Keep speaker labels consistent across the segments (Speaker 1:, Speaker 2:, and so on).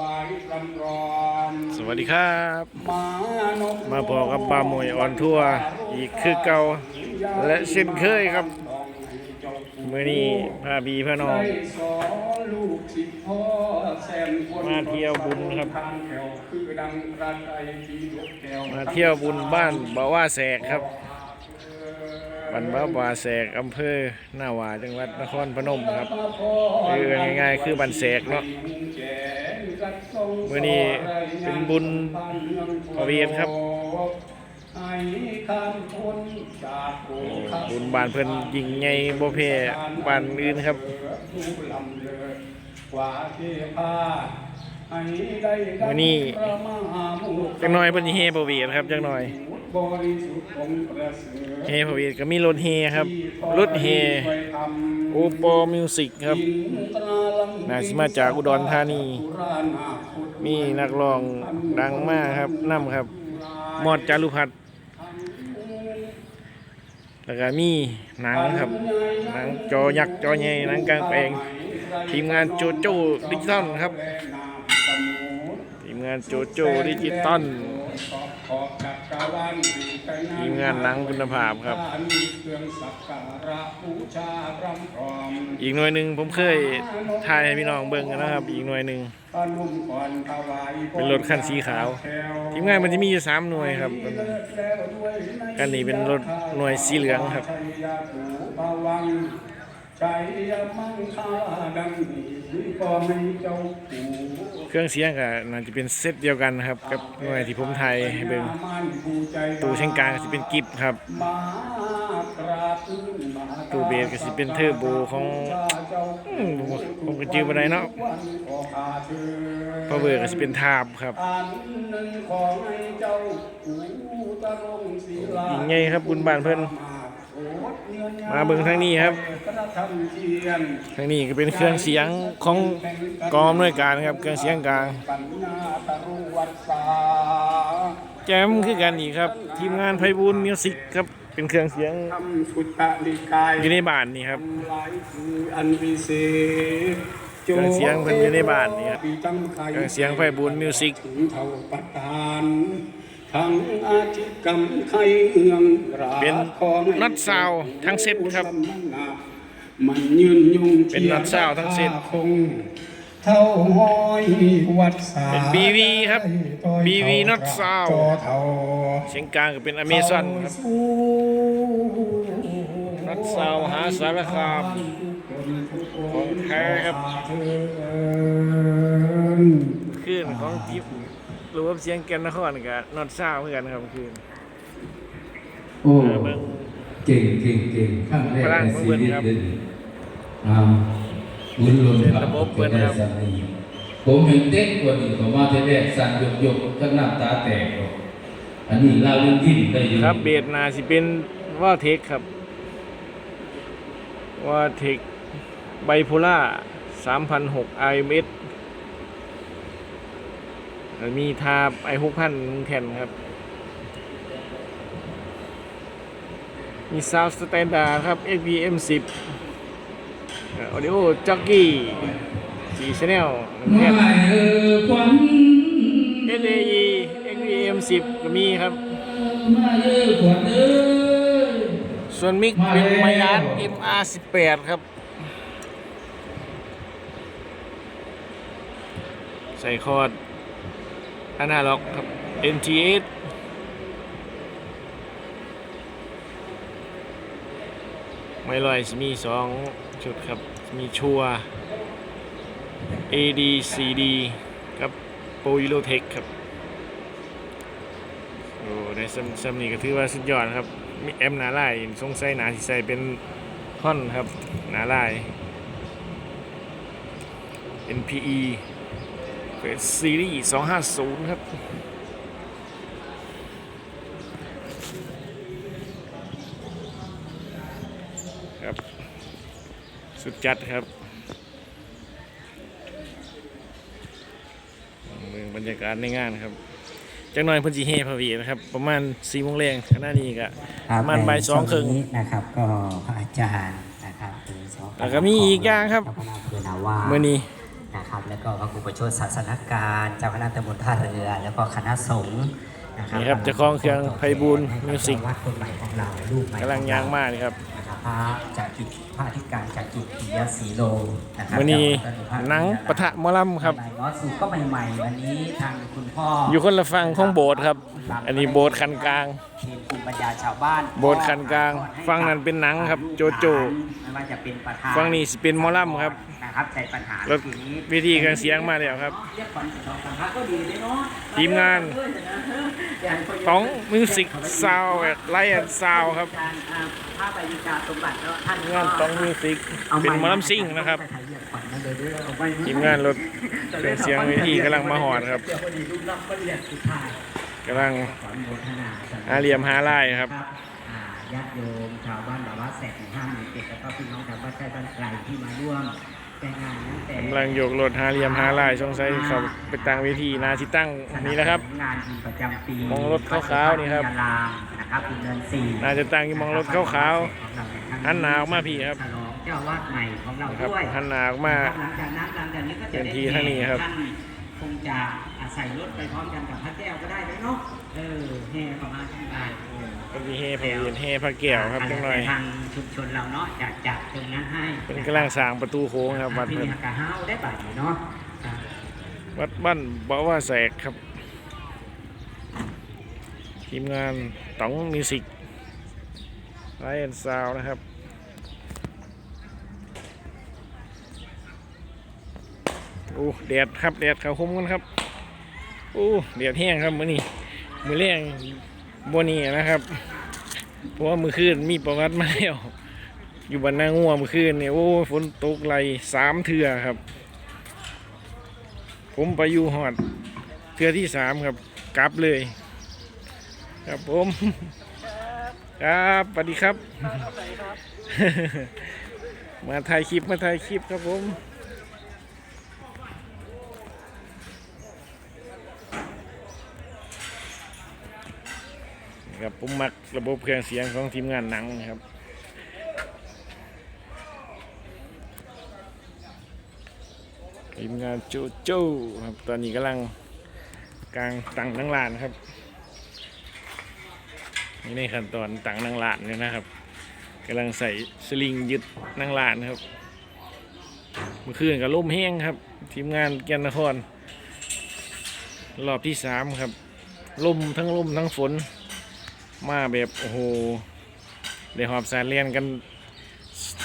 Speaker 1: วายรำร้อน
Speaker 2: สวัสดีครับ
Speaker 1: มานก
Speaker 2: มาพอกับปลาหมวยออนทัวร์อีกคือเก่าและเช่นเคยครับมื่อนี้พาบีพาน้อง
Speaker 1: ได้สอนลูกศิษย์พ่อแสนคน
Speaker 2: มาเที่ยวบุญครับ
Speaker 1: ทางแถวคือดังรันไอทียกแก้ว
Speaker 2: มาเที่ยวบุญบ้านบ่าวว่าแสกครับบ้านบ่าวว่าแสกอำเภอหน้าหวาจังหวัดนครพนมครับคือง่ายๆคือบ้านแสกเนาะ มื้อนี้เป็นบุญพระเวทครับ
Speaker 1: ให้คำพ้นจากโกขับ
Speaker 2: บุญบ้านเพิ่นยิ่งใหญ่บ่แพ้บ้านอื่นครับ
Speaker 1: ผู้ลำเลิศกว่าเทพาให้ได้
Speaker 2: มื้อนี้
Speaker 1: พระมหาโมก
Speaker 2: จังหน่อยเพิ่นสิเฮประเวทครับจังหน่อย
Speaker 1: บริสุทธิ์ของประเสริฐ
Speaker 2: เฮประเวทก็มีรถเฮครับรถเฮ โอปอมิวสิกครับน่าสิมาจากอุดรธานี มีนักร้องดังมากครับนํครับ มอดจารุพัฒน์แล้วก็มีหนังครับหนังจอยักษ์จอใหญ่หนังกลางแปลง ทีมงานโจโจ้ดิจิตอลครับ ทีมงานโจโจ้ดิจิตอล ทีมงานหนังคุณภาพครับ อีกหน่วยหนึ่งผมเคยถ่ายให้พี่น้องเบิ่งนะครับ อีกหน่วยหนึ่งเป็นรถคันสีขาว ทีมงานมันจะมีอยู่สามหน่วยครับคันนี้เป็นรถหน่วยสีเหลืองครับ
Speaker 1: ชัยมังคาดังนี้ก็ไม่เจ้าปู่
Speaker 2: เครื่องเสียงก็น่าจะเป็นเซตเดียวกันครับ กับหน่วยที่ผมถ่ายให้เบิ่งตู้เช่งกลางก็จะเป็นกิฟครับตู้เบสก็สิเป็นเทอร์โบของอืมผมผมก็จื้อบ่ได้เนาะพาวเวอร์ก็สิเป็นทาบครับยิงใหญ่ครับบุญบานเพิ่น มาเบิ่งทางนี้ครับ ทางนี้ก็เป็นเครื่องเสียงของกองนวยการครับ เครื่องเสียงกลาง แจมคือกันอีกครับ ทีมงานไพบูลมิวสิกครับ เป็นเครื่องเสียง
Speaker 1: ทำสุตตะนิกาย
Speaker 2: อยู่ในบ้านนี่ครับ
Speaker 1: เค
Speaker 2: รื่องเสียงเพิ่นอยู่ในบ้านนี่ครับเครื่องเสียงไพบูลมิวสิก
Speaker 1: ถึงเท่าปัตตานทั้งอาชีพกรรมไข่เอืองรา
Speaker 2: เป็น
Speaker 1: ของ
Speaker 2: น็อตซาวด์ทั้งเซ็ตครับ
Speaker 1: มันยืนยุง
Speaker 2: เป็นน็อตซาวด์ทั้งเซ็ต
Speaker 1: คงเท่าห้อยวัดสา
Speaker 2: เป็น BV ครับ BV น็อตซาวด์
Speaker 1: จอเท่า
Speaker 2: เสียงกลางก็เป็นอเมซอนครับนัดซาวหาสารคามของแท้ครับคลื่นของทิพย์ห รือว่าเสียงแกนนครกับนอดซาเหมือนกันครับคืน
Speaker 3: โอ้
Speaker 2: เบิ่ง
Speaker 3: เก่งเก่งเก่งข้างแรกใน
Speaker 2: ของ
Speaker 3: ชี
Speaker 2: เพิ่น
Speaker 3: วิต
Speaker 2: ครับ
Speaker 3: เลยอ่าลุ้นลุ้น
Speaker 2: เป็นระบบเพิ่นครับ
Speaker 3: ผมเห็นเด็กกว่านี้ผมมาแต่แรกสั่นหยกหยกๆทั้งน้ำตาแตกออกอันนี้เราเรื่องยิ้มได้อยู่
Speaker 2: ครับเบสนาสิเป็นว่าเทคครับว่าเทคไบโพล่า3,006 IMS แล้วมีทาบไอ6,000แผ่นครับ มีซาวสแตนดาร์ดครับ XPM 10ออดิโอจ็อกกี้สีชแนลแผ่น
Speaker 3: ไม่เออควัน
Speaker 2: SAE XPM 10 ก็มีครับ
Speaker 3: มาเออควันเออ
Speaker 2: ส่วนมิกเป็นไมยาร์ MR 18ครับใส่คอร์ด อนาล็อกครับ NTS ไม่ลอยมีสองชุดครับ มีชัว AD CD ครับโปรยูโรเทคครับโอ้ได้ซัมซัมนี่ก็ถือว่าสุดยอดครับ มีแอมหนาลายสงสัยหนาสิใส่เป็นท่อนครับ หนาลาย NPE เป็นซีรีส์250 ครับครับ สุดจัดครับเมืองบรรยากาศในงานครับจังหน่อยเพิ่นสิเฮพะวีนะครับ ประมาณ4โมงแรงขณะนี้ก็
Speaker 4: คบ
Speaker 2: ประมาณบ่ายสองครึ่ง
Speaker 4: ในช่วนี้นะครับ ก็พระอาจารย์นะครับหรือส
Speaker 2: แล้วก็มีอีกอย่างครับ
Speaker 4: เจ้าคณะอำเภอนาว่า
Speaker 2: มื้อนี้
Speaker 4: แล้วก็พระครูประโชดศาสนการ เจ้าคณะตำบลท่าเรือ แล้วก็คณะสงฆ์นะครับ
Speaker 2: นี่ครับเจ้าของเครื่องไพบูลย์มิวสิก
Speaker 4: วัดคนใหม่ของเราลูกใหม่
Speaker 2: กำลังยางมากเลยครับ
Speaker 4: นะครับพระจากกิจพระอธิการจากกิจปิยศรีโลนะครับ
Speaker 2: วันนี้
Speaker 4: จากวัด
Speaker 2: หนังปะทะหมอลำครับ
Speaker 4: ใหม่ๆเนาะสูตรก็ใหม่ๆวันนี้ทางคุณพ่อ
Speaker 2: อ
Speaker 4: อยู่
Speaker 2: คนละฝั่งของโบสถ์ครับ อันนี้โบสถ์คันกลาง
Speaker 4: ทีมภูมิปัญญาชาวบ้าน
Speaker 2: โบสถ์คันกลางฝั่งนั้นเป็นหนังครับโจโจ้
Speaker 4: ไม่ว่าจะเป็นประธาน
Speaker 2: ฝั่งนี้สิเป็นหมอลำครับ
Speaker 4: นะครับใจปัญหาร
Speaker 2: ถ
Speaker 4: ทีนี้
Speaker 2: วิธีการเสียงมาแล้วครับ
Speaker 4: เรียกขวัญสองสัมภาษณ์ก็ดีเลยเนาะ
Speaker 2: ทีมงานต้องมิวสิกซาวไลท์แอนซาวครับ
Speaker 4: การอ่าภาพบรรยากาศสมบัติแล้วท่าน
Speaker 2: ทีมงานต้องมิวสิกเป็นหมอลำซิ่งนะครับ
Speaker 4: ไปถ่ายเรียกขวัญมาเลยด้วยเอาไว้
Speaker 2: ทีมงานรถเครื่องเสียงเวทีกำลังมาหอดครับ
Speaker 4: เดี๋ยวพอดีรูปลักษณ์ก็เรียกสุดท้าย
Speaker 2: กำลัง
Speaker 4: ขออนุโมทนาสำ
Speaker 2: หาเหลี่ยมหาลายครับ
Speaker 4: อ่าญาติโยมชาวบ้านแบบว่าแสกหนึ่งห้าหมื่นเจ็ดแล้วก็พี่น้องชาวบ้านใกล้บ้านไกลที่มาร่วม ในงานนั้นแต่
Speaker 2: กำลังโยกรถหาเหลี่ยมหาลายสงสัยเขาไปตั้งเวทีนาที่ตั้งนี่นะครับ
Speaker 4: งานบุญประจำปี
Speaker 2: มองรถขาวๆนี่ครับ
Speaker 4: ยาลามนะครับปีเดือนสี่
Speaker 2: น่าจะตั้งอยู่มองรถขาวๆหันหนาออกมาพี่ครับ
Speaker 4: ฉลองเจ้าวาดใหม่ของเรา
Speaker 2: ครับ
Speaker 4: ด้วย
Speaker 2: หันหนาออกมา
Speaker 4: หลังจากนั้นหลังจากนี้ก็จะ
Speaker 2: เป็น
Speaker 4: ได้
Speaker 2: ที่ท่านนี่ครับ
Speaker 4: ท่านคงจะอาศัยรถไปพร้อมกันกับพระแก้วก็ได้เลยเนาะเออแห่ประมาณที่บ้าน
Speaker 2: เป็นที่เฮพระเวียนเฮพระแก้วครับจังหน่อย
Speaker 4: ทางชุมชนเราเนาะจะจัดตรงนั้นให้
Speaker 2: เป็นกำลังสร้างประตูโค้งครับวัด
Speaker 4: พี่
Speaker 2: เพิ่น
Speaker 4: มีกะห้าวได้บ่ายนี้เนาะอ่า
Speaker 2: วัดบ้านบ่ว่าแสกครับ ทีมงานต๋องมิวสิกไลท์แอนซาวนะครับโอ้แดดครับแดดเขาคมกันครับโอ้แดดแห้งครับมื้อนี้มื้อแรง บัวนี้นะครับเพราะว่ามื้อคืนมีประวัติมาแล้วอยู่บ้านนางัวมื้อคืนเนี่ยโอ้ฝนตกไหลสามเทื่อครับ ผมไปอยู่หอดเทื่อที่สามครับกลับเลย ครับผม ครับสวัสดีครับ มาถ่ายคลิปมาถ่ายคลิปครับผม ครับผมมักระบบเครื่องเสียงของทีมงานหนังครับทีมงานโจโจ้ครับตอนนี้กำลังกลางตังนังลานครับนี่ในขั้นตอนตังนังลานเนี่ยนะครับกำลังใส่สลิงยึดนังลานครับเมื่อคืนกับลมแห้งครับ ทีมงานแกนนคร รอบที่สามครับล่มทั้งล่มทั้งฝน มาแบบโอ้โหได้หอบสารเลียนกัน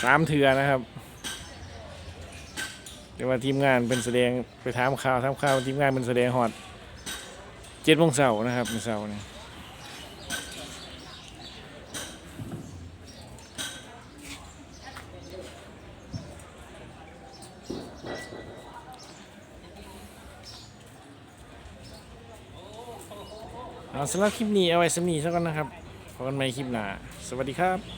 Speaker 2: สามเทือนะครับแต่ว่าทีมงานเป็นแสดงไปถามข่าวถามข่าวทีมงานเป็นแสดงหอดเจ็ดโมงเสาร์นะครับเป็นเสาร์นี่ สำหรับคลิปนี้เอาไว้สำนีซะก่อนนะครับพบกันใหม่คลิปหน้า สวัสดีครับ